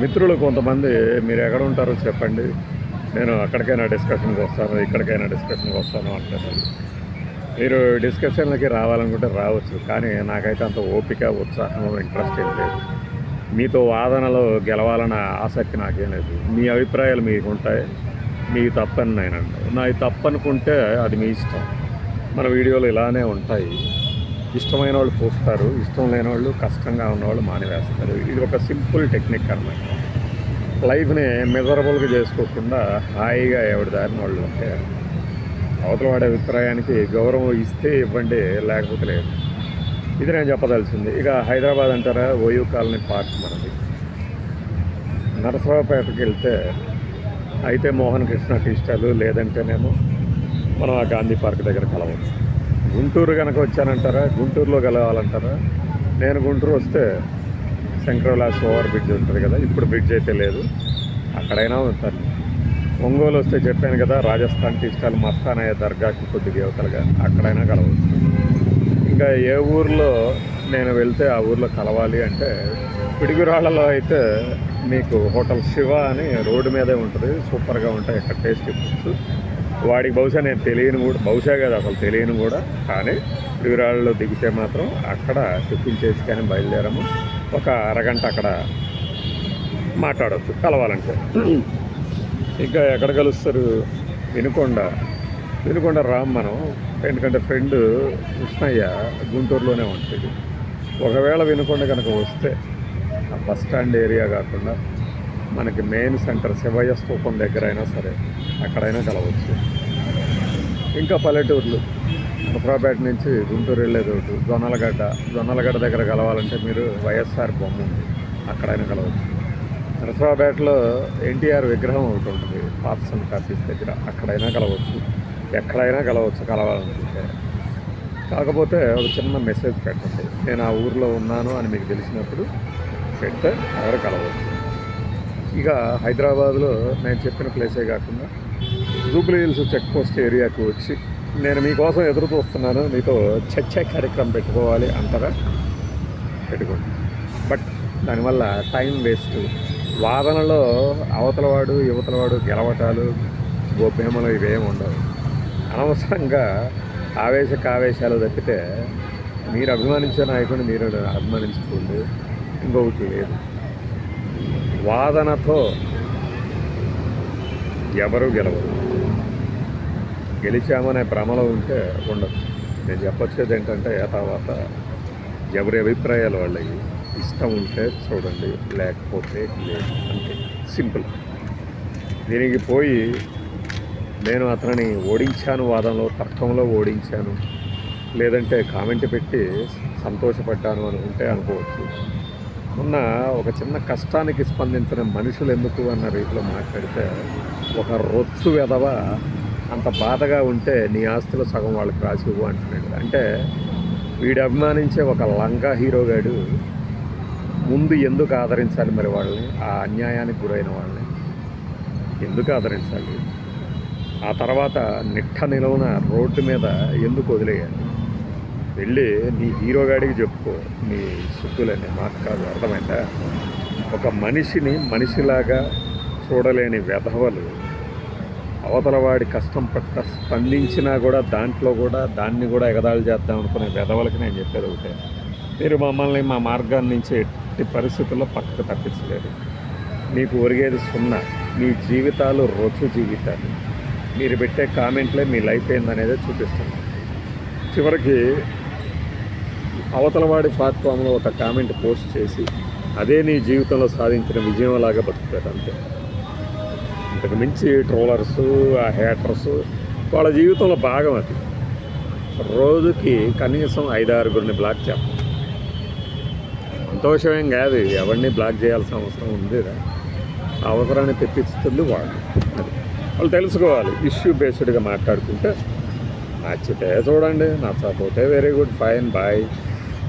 మిత్రులు కొంతమంది మీరు ఎక్కడ ఉంటారో చెప్పండి. నేను అక్కడికైనా డిస్కషన్కి వస్తాను ఇక్కడికైనా డిస్కషన్కి వస్తాను అంటారు. మీరు డిస్కషన్లకి రావాలనుకుంటే రావచ్చు కానీ నాకైతే అంత ఓపిక ఉత్సాహం ఇంట్రెస్ట్ ఏం లేదు. మీతో వాదనలో గెలవాలన్న ఆసక్తి నాకేం లేదు. మీ అభిప్రాయాలు మీకు ఉంటాయి మీ తప్పని నేను నా తప్పనుకుంటే అది మీ ఇష్టం. మన వీడియోలు ఇలానే ఉంటాయి. ఇష్టమైన వాళ్ళు పోస్తారు ఇష్టం లేని వాళ్ళు కష్టంగా ఉన్నవాళ్ళు మానివేస్తారు. ఇది ఒక సింపుల్ టెక్నిక్ అన్నమాట. లైఫ్ని మెజరబుల్గా చేసుకోకుండా హాయిగా ఎవరి దారిన వాళ్ళు ఉంటే అవతల వాడే అభిప్రాయానికి గౌరవం ఇస్తే ఇవ్వండి లేకపోతే లేదు. ఇది నేను చెప్పదలిసింది. ఇక హైదరాబాద్ అంటారా? ఓయూ కాలనీ పార్క్ మనది. నరసరావుపేటకి వెళ్తే అయితే మోహన్ కృష్ణ టీ స్టాల్ లేదంటేనేమో మనం ఆ గాంధీ పార్క్ దగ్గర కలవచ్చు. గుంటూరు కనుక వచ్చానంటారా? గుంటూరులో కలవాలంటారా? నేను గుంటూరు వస్తే శంకరవిలాస్ ఓవర్ బ్రిడ్జ్ ఉంటుంది కదా ఇప్పుడు బ్రిడ్జ్ అయితే లేదు. అక్కడైనా ఉంటాను ఒంగోలు వస్తే చెప్పాను కదా రాజస్థాన్ టీ స్టాల్ మస్తానయ్య దర్గాకి కొద్దిగా యువతలుగా అక్కడైనా కలవచ్చు. ఇంకా ఏ ఊర్లో నేను వెళ్తే ఆ ఊర్లో కలవాలి అంటే పిడిగురాళ్ళలో అయితే మీకు హోటల్ శివ అని రోడ్డు మీదే ఉంటుంది. సూపర్గా ఉంటాయి ఇక్కడ టేస్టీ ఫుడ్స్. వాడికి బహుశా నేను తెలియని కూడా బహుశా కాదు అసలు తెలియని కూడా కానీ వివరాల్లో దిగితే మాత్రం అక్కడ టిఫిన్ చేసి కానీ బయలుదేరము. ఒక అరగంట అక్కడ మాట్లాడవచ్చు కలవాలంటే. ఇంకా ఎక్కడ కలుస్తారు? వినుకొండ. వినుకొండ రామ్ మనం. ఎందుకంటే ఫ్రెండ్ కృష్ణయ్య గుంటూరులోనే ఉంటుంది. ఒకవేళ వినుకొండ కనుక వస్తే ఆ బస్ స్టాండ్ ఏరియా కాకుండా మనకి మెయిన్ సెంటర్ శివయ్య స్థూపం దగ్గర అయినా సరే అక్కడైనా కలవచ్చు ఇంకా పల్లెటూర్లు నరసరావుపేట నుంచి గుంటూరు వెళ్ళేది ఒకటి జొన్నలగడ్డ జొన్నలగడ్డ దగ్గర కలవాలంటే మీరు వైఎస్ఆర్ బొమ్మ ఉంది. అక్కడైనా కలవచ్చు నరసరావుపేటలో ఎన్టీఆర్ విగ్రహం ఒకటి ఉంటుంది పాప్సన్ కాఫీస్ దగ్గర. అక్కడైనా కలవచ్చు ఎక్కడైనా కలవచ్చు కలవాలనుకుంటే కాకపోతే ఒక చిన్న మెసేజ్ పెట్టండి. నేను ఆ ఊర్లో ఉన్నాను అని మీకు తెలిసినప్పుడు పెడితే ఎవరు కలవచ్చు ఇక హైదరాబాద్లో నేను చెప్పిన ప్లేసే కాకుండా జూబ్లీ హిల్స్ చెక్ పోస్ట్ ఏరియాకు వచ్చి నేను మీకోసం ఎదురు చూస్తున్నాను మీతో చర్చా కార్యక్రమం పెట్టుకోవాలి అంటారా? పెట్టుకోండి. బట్ దానివల్ల టైం వేస్ట్. వాదనలో అవతలవాడు యువతలవాడు గెలవటాలు గోప్యమలు ఇవేం ఉండవు. అనవసరంగా ఆవేశ కావేశాలు తప్పితే మీరు అభిమానించే నాయకుడిని మీరు అభిమానించుకోండి ఇంకొకటి లేదు. వాదనతో ఎవరు గెలవరు. గెలిచామనే భ్రమలో ఉంటే ఉండదు నేను చెప్పొచ్చేది ఏంటంటే ఆ తర్వాత ఎవరి అభిప్రాయాలు వాళ్ళకి ఇష్టం ఉంటే చూడండి లేకపోతే లేదు. అంతే. సింపుల్. దీనికి పోయి నేను అతనిని ఓడించాను వాదంలో తర్కంలో ఓడించాను. లేదంటే కామెంట్ పెట్టి సంతోషపడ్డాను అని ఉంటే అనుకోవచ్చు. ఉన్న ఒక చిన్న కష్టానికి స్పందించిన మనుషులు ఎందుకు అన్న రీతిలో మాట్లాడితే ఒక రొచ్చు వెధవ అంత బాధగా ఉంటే నీ ఆస్తులు సగం వాళ్ళకి రాసి ఇవ్వు అంటున్నాడు. అంటే వీడు అభిమానించే ఒక లంగా హీరోగాడు ముందు ఎందుకు ఆదరించాలి మరి వాళ్ళని? ఆ అన్యాయానికి గురైన వాళ్ళని ఎందుకు ఆదరించాలి? ఆ తర్వాత నిట్ట నిలవున రోడ్డు మీద ఎందుకు వదిలేయాలి? వెళ్ళి నీ హీరో గాడికి చెప్పుకో. నీ సుత్తులని మాకు కాదు అర్థమైందా? ఒక మనిషిని మనిషిలాగా చూడలేని వెధవలు అవతల వాడి కష్టం పట్ల స్పందించినా కూడా దాంట్లో కూడా దాన్ని కూడా ఎగదాళి చేద్దాం అనుకునే వెధవలకి నేను చెప్పేది ఒకటే. మీరు మమ్మల్ని మా మార్గాన్ని నుంచి ఎట్టి పరిస్థితుల్లో పక్కకు తప్పించలేదు. మీకు ఒరిగేది సున్నా. మీ జీవితాలు రొచ్చు జీవితాలు. మీరు పెట్టే కామెంట్లే మీ లైఫ్ ఏందనేది చూపిస్తున్నాను. చివరికి అవతలవాడి ప్లాట్ఫామ్లో ఒక కామెంట్ పోస్ట్ చేసి అదే నీ జీవితంలో సాధించిన విజయం లాగా బతుకుతాడు అంతే. ఇంతకు మించి ట్రోలర్స్ ఆ హేటర్స్ వాళ్ళ జీవితంలో భాగం అది. రోజుకి కనీసం ఐదారుగురిని బ్లాక్ చేస్తాం. సంతోషమేం కాదు ఎవరిని బ్లాక్ చేయాల్సిన అవసరం ఉంది అవసరాన్ని తెప్పిస్తుంది వాళ్ళు. అది. వాళ్ళు తెలుసుకోవాలి ఇష్యూ బేస్డ్గా మాట్లాడుకుంటే నచ్చితే చూడండి నచ్చకపోతే వెరీ గుడ్ ఫైన్ బాయ్